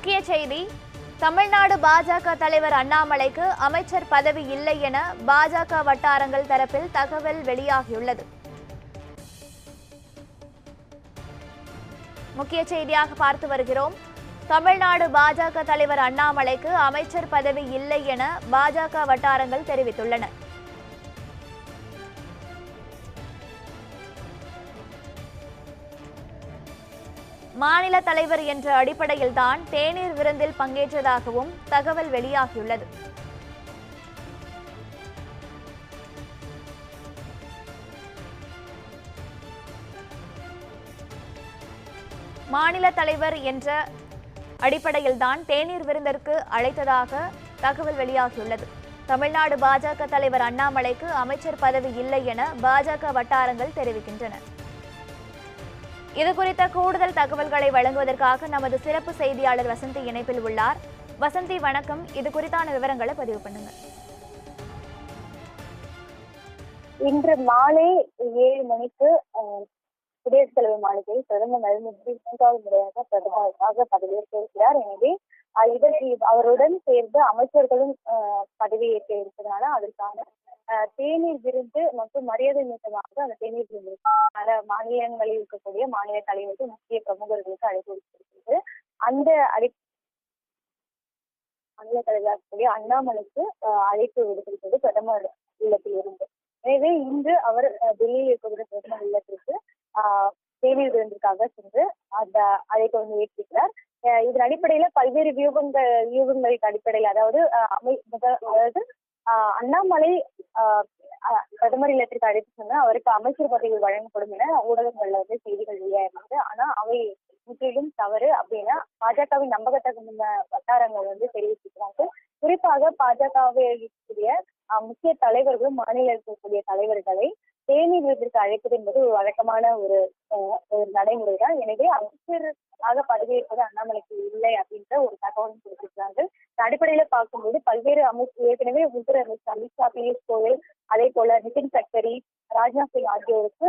முக்கிய செய்தி தமிழ்நாடு பாஜக தலைவர் அண்ணாமலைக்கு அமைச்சர் பதவி இல்லை என பாஜக வட்டாரங்கள் தரப்பில் தகவல் வெளியாகியுள்ளது. முக்கிய செய்தியாக பார்த்து வருகிறோம். தமிழ்நாடு பாஜக தலைவர் அண்ணாமலைக்கு அமைச்சர் பதவி இல்லை என பாஜக வட்டாரங்கள் தெரிவித்துள்ளன. மாநில தலைவர் என்ற அடிப்படையில்தான் தேநீர் விருந்தில் பங்கேற்றதாகவும் தகவல் வெளியாகியுள்ளது. மாநில தலைவர் என்ற அடிப்படையில்தான் தேநீர் விருந்திற்கு அழைத்ததாக தகவல் வெளியாகியுள்ளது. தமிழ்நாடு பாஜக தலைவர் அண்ணாமலைக்கு அமைச்சர் பதவி இல்லை என பாஜக வட்டாரங்கள் தெரிவிக்கின்றன. இது குறித்த கூடுதல் தகவல்களை வழங்குவதற்காக நமது சிறப்பு செய்தியாளர் வசந்தி இணைப்பில் உள்ளார். வசந்தி வணக்கம். இது குறித்தான விவரங்களை பதிவு பண்ணுங்க இன்று மாலை ஏழு மணிக்கு குடியரசுத் தலைவர் மாளிகையில் பிரதமர் நரேந்திர மோடி மூன்றாவது முறையாக பிரதமராக பதவியேற்க இருக்கிறார் எனவே இதற்கு அவருடன் சேர்ந்து அமைச்சர்களும் பதவியேற்க இருப்பதனால அதற்கான தேநீர் விருந்து மற்றும் மரியாதை நிமித்தமாக அந்த தேநீர் விருந்து பல மாநிலங்களில் இருக்கக்கூடிய மாநில தலைவர்கள் முக்கிய பிரமுகர்களுக்கு அழைப்பு விடுத்திருக்கிறது. அந்த அழை மாநில தலைவராக இருக்கக்கூடிய அண்ணாமலைக்கு அழைப்பு விடுத்திருக்கிறது பிரதமர் இல்லத்தில் இருந்து. எனவே இன்று அவர் டெல்லியில் இருக்கக்கூடிய பிரதமர் இல்லத்திற்கு ஆஹ், தேநீர் விருந்திற்காக சென்று அந்த அழைப்பை வந்து ஏற்றிருக்கிறார். அஹ், இதன் அடிப்படையில பல்வேறு வியூகங்கள் வியூகங்களுக்கு அடிப்படையில் அதாவது அமை அதாவது அண்ணாமலை பிரதமர் இல்லத்திற்கு அழைத்து சென்று அவருக்கு அமைச்சர் பதவி வழங்கப்படும் என ஊடகங்கள்ல வந்து செய்திகள் வெளியாயிருந்தது ஆனா அவை முற்றிலும் தவறு அப்படின்னா பாஜகவின் நம்பகத்தகுந்த வட்டாரங்கள் வந்து தெரிவிச்சிருக்கிறாங்க குறிப்பாக பாஜகவை இருக்கக்கூடிய முக்கிய தலைவர்களும் மாநில இருக்கக்கூடிய தலைவர்களை தேநீர் விருதிற்கு அழைப்பது என்பது ஒரு வழக்கமான ஒரு ஒரு நடைமுறை தான் எனவே அமைச்சராக பதவியேற்பது அண்ணாமலைக்கு இல்லை அப்படின்ற ஒரு தகவலும் கொடுத்திருக்கிறார்கள். அடிப்படையில பார்க்கும்போது பல்வேறு அமைச்சு ஏற்கனவே உள்துறை அமைச்சர் அமித்ஷா பியூஷ் கோயல் அதே போல நிதின் கட்கரி ராஜ்நாத் சிங் ஆகியோருக்கு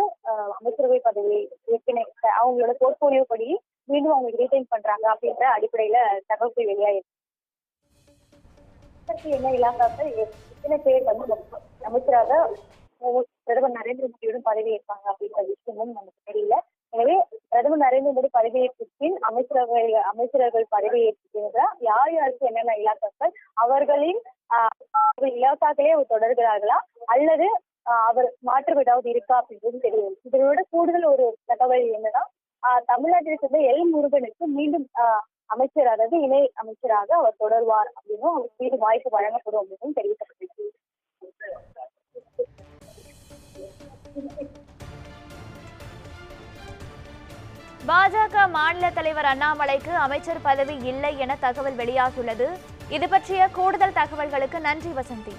அமைச்சரவை பதவி ஏற்கனவே அவங்களோட போர்ட்போலியோ படி மீண்டும் அவங்க ரீடைன் பண்றாங்க அப்படின்ற அடிப்படையில தகவல்கள் வெளியாயிருக்கு. என்ன இலாக்காக்கள் எத்தனை பேர் வந்து அமைச்சராக பிரதமர் நரேந்திர மோடியுடன் பதவி ஏற்பாங்க அப்படின்ற விஷயமும் நமக்கு தெரியல. எனவே பிரதமர் நரேந்திர மோடி பதவியேற்ற பின் அமைச்சரவை அமைச்சர்கள் பதவியேற்கின்ற யார் யாருக்கு என்னென்ன இலாக்காக்கள் அவர்களின் இலாக்காக்களே அவர் தொடர்கிறார்களா? அல்லது அவர் மாற்றம் ஏதாவது இருக்கா அப்படின்றது தெரியும். இதனோட கூடுதல் ஒரு தகவல் என்னன்னா தமிழ்நாட்டில் சேர்ந்த எல் முருகனுக்கு மீண்டும் அமைச்சர் அதாவது இணை அமைச்சராக அவர் தொடர்வார் அப்படின்னும் அவருக்கு மீது வாய்ப்பு வழங்கப்படும் அப்படின்னு தெரிவிக்கப்பட்டிருக்கு. பாஜக மாநில தலைவர் அண்ணாமலைக்கு அமைச்சர் பதவி இல்லை என தகவல் வெளியாகியுள்ளது. இது பற்றிய கூடுதல் தகவல்களுக்கு நன்றி வசந்தி.